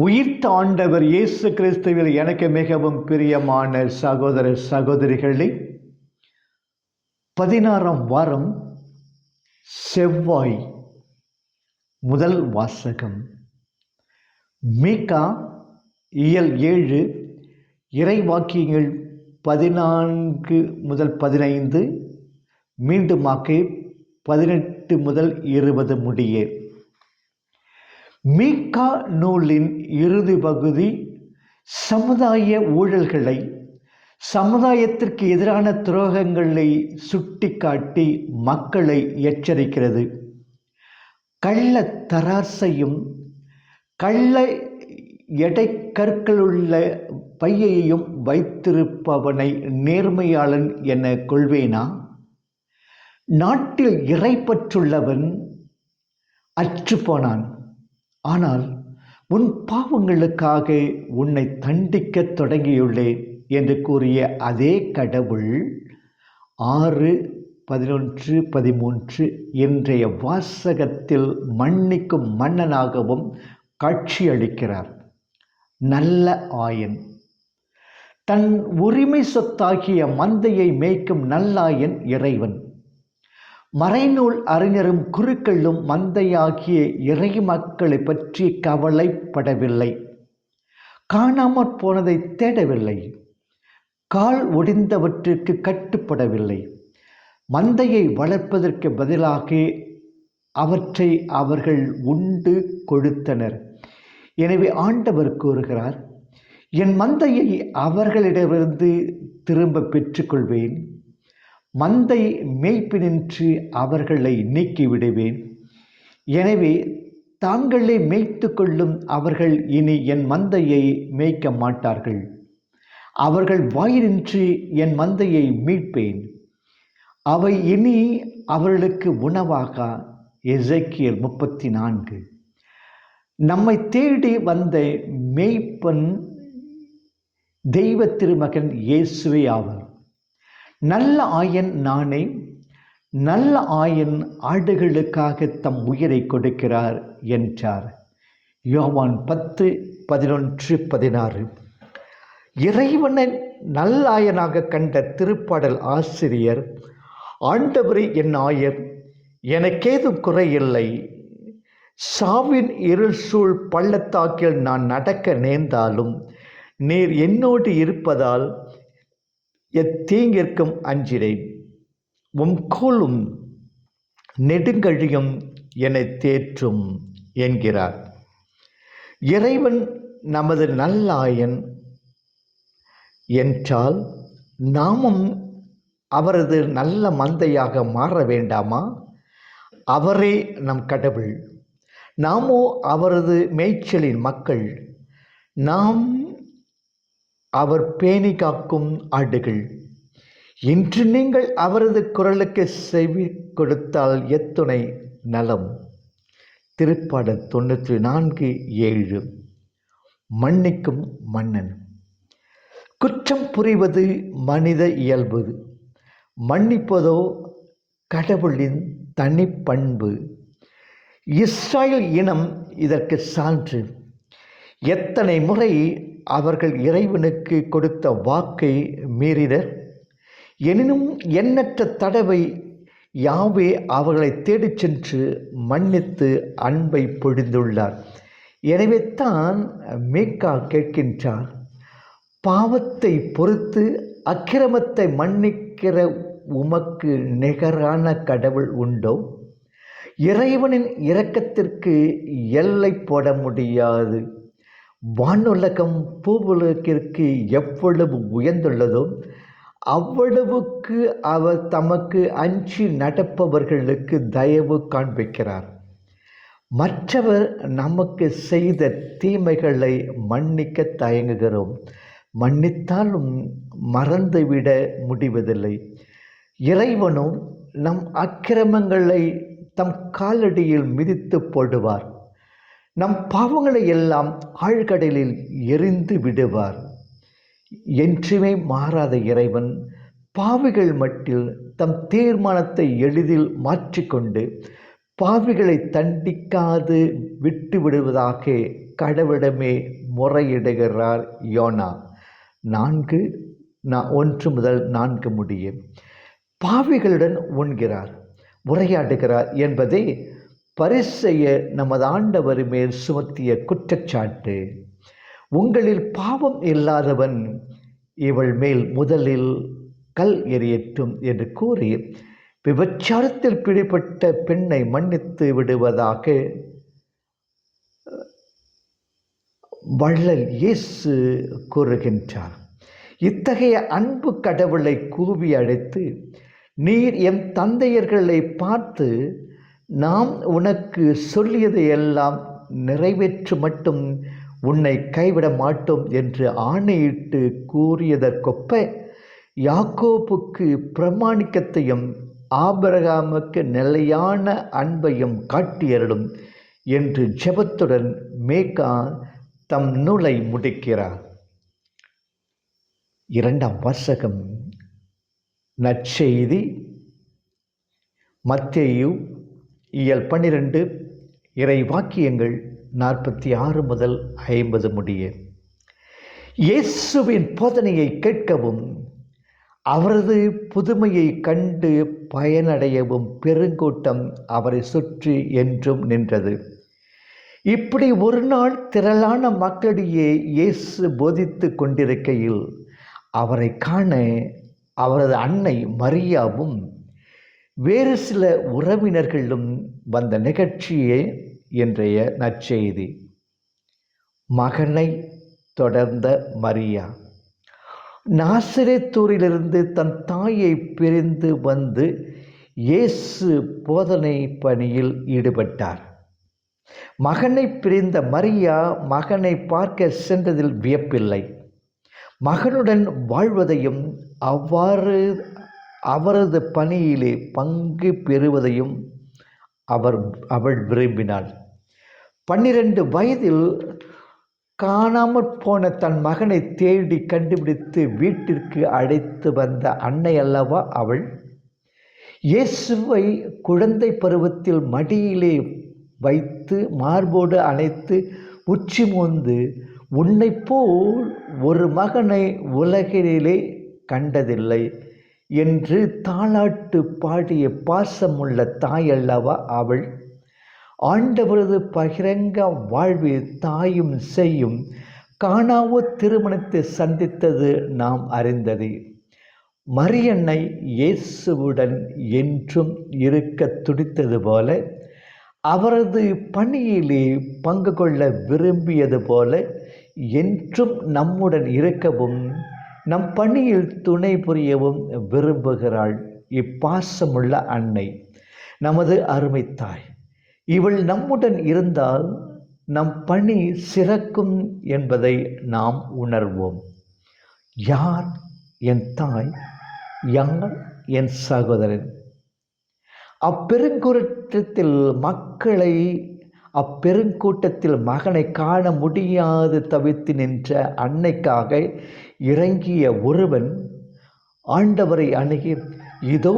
உயிர்த்தாண்டவர் இயேசு கிறிஸ்துவில் எனக்கு மிகவும் பிரியமான சகோதர சகோதரிகளே பதினாறாம் வாரம் செவ்வாய் முதல் வாசகம். மீகா இயல் ஏழு இறைவாக்கியங்கள் பதினான்கு முதல் பதினைந்து மீண்டுமாக்கு பதினெட்டு முதல் இருபது முடியே. மீகா நூலின் இறுதி பகுதி சமுதாய ஊழல்களை சமுதாயத்திற்கு எதிரான துரோகங்களை சுட்டிக்காட்டி மக்களை எச்சரிக்கிறது. கள்ள தராசையும் கள்ள எடை கற்களுள்ள பையையும் வைத்திருப்பவனை நேர்மையாளன் என கொள்வேனா? நாட்டில் இறைப்பற்றுள்ளவன் அற்றுப்போனான் ஆனால் உன் பாவங்களுக்காக உன்னை தண்டிக்கத் தொடங்கியுள்ளேன் என்று கூறிய அதே கடவுள் ஆறு பதினொன்று பதிமூன்று இன்றைய வாசகத்தில் மன்னிக்கும் மன்னனாகவும் காட்சியளிக்கிறார். நல்ல ஆயன். தன் உரிமை சொத்தாகிய மந்தையை மேய்க்கும் நல்லாயன் இறைவன். மறைநூல் அறிஞரும் குருக்களும் மந்தையாகிய இறை மக்களை பற்றி கவலைப்படவில்லை. காணாமற் போனதை தேடவில்லை. கால் ஒடிந்தவற்றிற்கு கட்டுப்படவில்லை. மந்தையை வளர்ப்பதற்கு பதிலாக அவற்றை அவர்கள் உண்டு கொடுத்தனர். எனவே ஆண்டவர் கூறுகிறார் என் மந்தையை அவர்களிடமிருந்து திரும்ப பெற்றுக்கொள்வேன். மந்தை மேய்ப்பினின்று அவர்களை நீக்கிவிடுவேன். எனவே தாங்களே மேய்த்து கொள்ளும் அவர்கள் இனி என் மந்தையை மேய்க்க மாட்டார்கள். அவர்கள் வாயினின்று என் மந்தையை மீட்பேன். அவை இனி அவர்களுக்கு உணவாக? எசைக்கியல் முப்பத்தி நான்கு நம்மை தேடி வந்த மேய்ப்பன் தெய்வ திருமகன் இயேசுவே ஆவார். நல்ல ஆயன் நானே நல்ல ஆயன் ஆடுகளுக்காக தம் உயிரை கொடுக்கிறார் என்றார். யோவான் பத்து பதினொன்று பதினாறு. இறைவனை நல்லாயனாக கண்ட திருப்பாடல் ஆசிரியர் ஆண்டவரே என் ஆயர் எனக்கேதும் குறையில்லை. சாவின் இருள் சூழ் பள்ளத்தாக்கில் நான் நடக்க நேர்ந்தாலும் நீர் என்னோடு இருப்பதால் எத்தீங்கிற்கும் அஞ்சினேன். உம் கோலும் நெடுங்கழியும் என தேற்றும் என்கிறார். இறைவன் நமது நல்லாயன் என்றால் நாமும் அவரது நல்ல மந்தையாக மாற வேண்டாமா? அவரே நம் கடவுள். நாமோ அவரது மேய்ச்சலின் மக்கள். நாம் அவர் பேணி காக்கும் ஆடுகள். இன்று நீங்கள் அவரது குரலுக்கு செவி கொடுத்தால் எத்துணை நலம். திருப்பாடல் தொண்ணூற்றி நான்கு ஏழு. மன்னிக்கும் மன்னன். குற்றம் புரிவது மனித இயல்பு. மன்னிப்பதோ கடவுளின் தனிப்பண்பு. இஸ்ராயல் இனம் இதற்கு சான்று. எத்தனை முறை அவர்கள் இறைவனுக்கு கொடுத்த வாக்கை மீறினர். எனினும் எண்ணற்ற தடவை யாவே அவர்களை தேடிச் சென்று மன்னித்து அன்பை பொழிந்துள்ளார். எனவே தான் மேக்கா கேட்கின்றார் பாவத்தை பொறுத்து அக்கிரமத்தை மன்னிக்கிற உமக்கு நிகரான கடவுள் உண்டோ? இறைவனின் இரக்கத்திற்கு எல்லை போட முடியாது. வானுலகம் பூவுலகிற்கு எவ்வளவு உயர்ந்துள்ளதோ அவ்வளவுக்கு அவர் தமக்கு அஞ்சி நடப்பவர்களுக்கு தயவு காண்பிக்கிறார். மற்றவர் நமக்கு செய்த தீமைகளை மன்னிக்க தயங்குகிறோம். மன்னித்தாலும் மறந்துவிட முடிவதில்லை. இறைவனும் நம் அக்கிரமங்களை தம் காலடியில் மிதித்து போடுவார். நம் பாவங்களை எல்லாம் ஆழ்கடலில் எரிந்து விடுவார். என்றுமே மாறாத இறைவன் பாவிகள் மட்டில் தம் தீர்மானத்தை எளிதில் மாற்றிக்கொண்டு பாவிகளை தண்டிக்காது விட்டு விடுவதாக கடவுளிடமே முறையிடுகிறார் யோனா. நான்கு நான் ஒன்று முதல் நான்கு முடியும். பாவிகளுடன் உண்கிறார் உரையாடுகிறார் என்பதே பரிசெய்ய நமது ஆண்டவர் மேல் சுமத்திய குற்றச்சாட்டு. உங்களில் பாவம் இல்லாதவன் இவள் மேல் முதலில் கல் எறியட்டும் என்று கூறி விபச்சாரத்தில் பிடிபட்ட பெண்ணை மன்னித்து விடுவதாக வள்ளல் இயேசு கூறுகின்றார். இத்தகைய அன்பு கடவுளை கூவி அழைத்து நீர் எம் தந்தையர்களை பார்த்து நாம் உனக்கு சொல்லியதை எல்லாம் நிறைவேற்று மட்டும் உன்னை கைவிட மாட்டோம் என்று ஆணையிட்டு கூறியதற்கொப்ப யாக்கோப்புக்கு பிரமாணிக்கத்தையும் ஆபரகாமுக்கு நிலையான அன்பையும் காட்டியருளும் என்று ஜெபத்துடன் மேகா தம் நூலை முடிக்கிறார். இரண்டாம் வாசகம். நற்செய்தி. மத்தேயு இயல் பன்னிரண்டு இறை வாக்கியங்கள் நாற்பத்தி ஆறு முதல் ஐம்பது முடிய. இயேசுவின் போதனையை கேட்கவும் அவரது புதுமையை கண்டு பயனடையவும் பெருங்கூட்டம் அவரை சுற்றி என்றும் நின்றது. இப்படி ஒரு நாள் திரளான மக்களிடையே இயேசு போதித்து கொண்டிருக்கையில் அவரை காண அவரது அன்னை மரியாவும் வேறு சில உறவினர்களும் வந்த நிகழ்ச்சியே இன்றைய நற்செய்தி. மகனை தொடர்ந்த மரியா. நாசிரத்தூரிலிருந்து தன் தாயை பிரிந்து வந்து இயேசு போதனை பணியில் ஈடுபட்டார். மகனை பிரிந்த மரியா மகனை பார்க்க சென்றதில் வியப்பில்லை. மகனுடன் வாழ்வதையும் அவ்வாறு அவரது பணியிலே பங்கு பெறுவதையும் அவர் அவள் விரும்பினாள். பன்னிரண்டு வயதில் காணாமற் போன தன் மகனை தேடி கண்டுபிடித்து வீட்டிற்கு அழைத்து வந்த அன்னை அல்லவா அவள்? இயேசுவை குழந்தை பருவத்தில் மடியிலே வைத்து மார்போடு அணைத்து உச்சி மோந்து உன்னைப் போல் ஒரு மகனை உலகிலே கண்டதில்லை. என்று தாளாட்டு பாடிய பாசமுள்ள தாயல்லவா அவள். ஆண்டவரது பகிரங்க வாழ்வில் தாயும் செய்யும் காணாவோ திருமணத்தை சந்தித்தது நாம் அறிந்தது. மரியன்னை இயேசுவுடன் என்றும் இருக்க துடித்தது போல அவரது பணியிலே பங்கு கொள்ள விரும்பியது போல என்றும் நம்முடன் இருக்கவும் நம் பணியில் துணை புரியவும் விரும்புகிறாள் இப்பாசமுள்ள அன்னை. நமது அருமை தாய் இவள் நம்முடன் இருந்தால் நம் பணி சிறக்கும் என்பதை நாம் உணர்வோம். யார் என் தாய்? யார் என் சகோதரன்? அப்பெருங்குற்றத்தில் மக்களை அப்பெருங்கூட்டத்தில் மகனை காண முடியாது தவித்து நின்ற அன்னைக்காக இறங்கிய ஒருவன் ஆண்டவரை அணுகி இதோ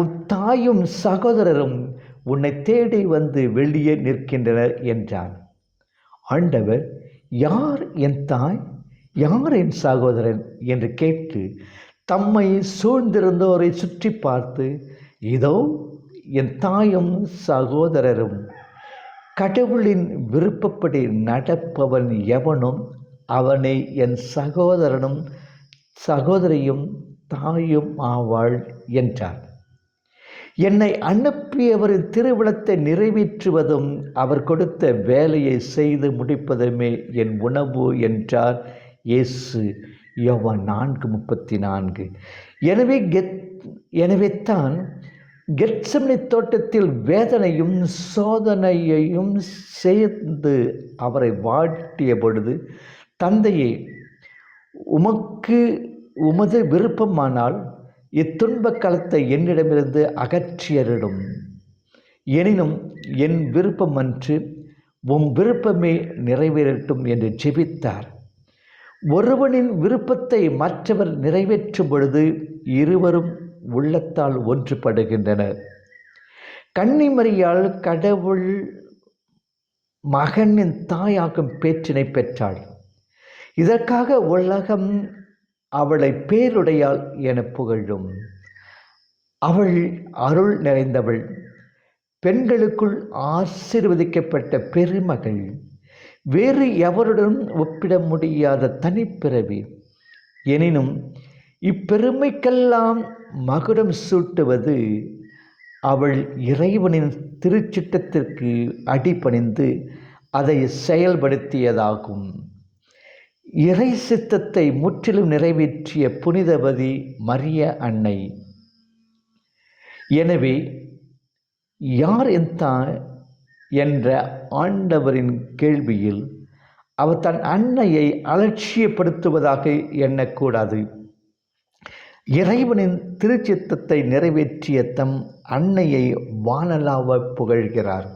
உன் தாயும் சகோதரரும் உன்னை தேடி வந்து வெளியே நிற்கின்றனர் என்றான். ஆண்டவர் யார் என் தாய்? யார் என் சகோதரன்? என்று கேட்டு தம்மை சூழ்ந்திருந்தோரை சுற்றி பார்த்து இதோ என் தாயும் சகோதரரும். கடவுளின் விருப்பப்படி நடப்பவன் எவனும் அவனை என் சகோதரனும் சகோதரியும் தாயும் ஆவாள் என்றார். என்னை அனுப்பியவரின் திருவிழத்தை நிறைவேற்றுவதும் அவர் கொடுத்த வேலையை செய்து முடிப்பதுமே என் உணவு என்றார் இயேசு. யோவான் நான்கு முப்பத்தி நான்கு. எனவே கெத் எனவே தான் கெட்சமணி தோட்டத்தில் வேதனையும் சோதனையையும் சேர்ந்து அவரை வாட்டிய பொழுது தந்தையே உமக்கு உமது விருப்பமானால் இத்துன்பக் களத்தை என்னிடமிருந்து அகற்றியரிடும் எனினும் என் விருப்பம் அன்று உம் விருப்பமே நிறைவேறட்டும் என்று ஜெபித்தார். ஒருவனின் விருப்பத்தை மற்றவர் நிறைவேற்றும் பொழுது இருவரும் உள்ளத்தால் ஒன்றுபடுகின்றனர் கன்னிமரியால் கடவுள் மகனின் தாயாகும் பேற்றினை பெற்றாள். இதற்காக உலகம் அவளை பேருடையாள் என புகழும். அவள் அருள் நிறைந்தவள். பெண்களுக்குள் ஆசீர்வதிக்கப்பட்ட பெருமகள். வேறு எவருடனும் ஒப்பிட முடியாத தனிப்பிறவி. எனினும் இப்பெருமைக்கெல்லாம் மகுடம் சூட்டுவது அவள் இறைவனின் திருச்சிட்டத்திற்கு அடிபணிந்து அதை செயல்படுத்தியதாகும். இறை சித்தத்தை முற்றிலும் நிறைவேற்றிய புனிதவதி மரிய அன்னை. எனவே யார் தான் என்ற ஆண்டவரின் கேள்வியில் அவர் தன் அன்னையை அலட்சியப்படுத்துவதாக எண்ணக்கூடாது. இறைவனின் திருச்சித்தத்தை நிறைவேற்றிய தம் அன்னையை வானலாவ புகழ்கிறார்.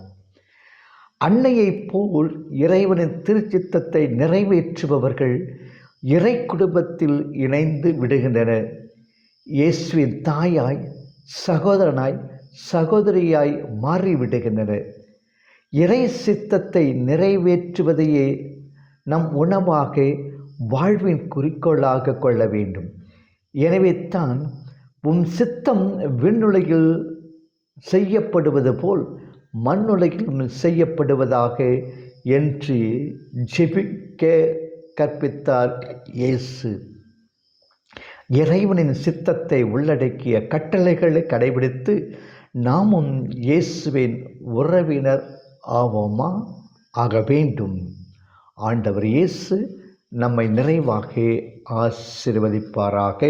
அன்னையைப் போல் இறைவனின் திருச்சித்தத்தை நிறைவேற்றுபவர்கள் இறை குடும்பத்தில் இணைந்து விடுகின்றனர். இயேசுவின் தாயாய் சகோதரனாய் சகோதரியாய் மாறிவிடுகின்றனர். இறை சித்தத்தை நிறைவேற்றுவதையே நம் உணவாக வாழ்வின் குறிக்கோளாக கொள்ள வேண்டும். எனவே தான் உம் சித்தம் விண்ணுலகில் செய்யப்படுவது போல் மண்ணுலகில் செய்யப்படுவதாக என்று ஜெபிக்க கற்பித்தார் இயேசு. இறைவனின் சித்தத்தை உள்ளடக்கிய கட்டளைகளை கடைபிடித்து நாமும் இயேசுவின் உறவினர் ஆவோமா? ஆக வேண்டும். ஆண்டவர் இயேசு நம்மை நிறைவாக ஆசிர்வதிப்பாராக.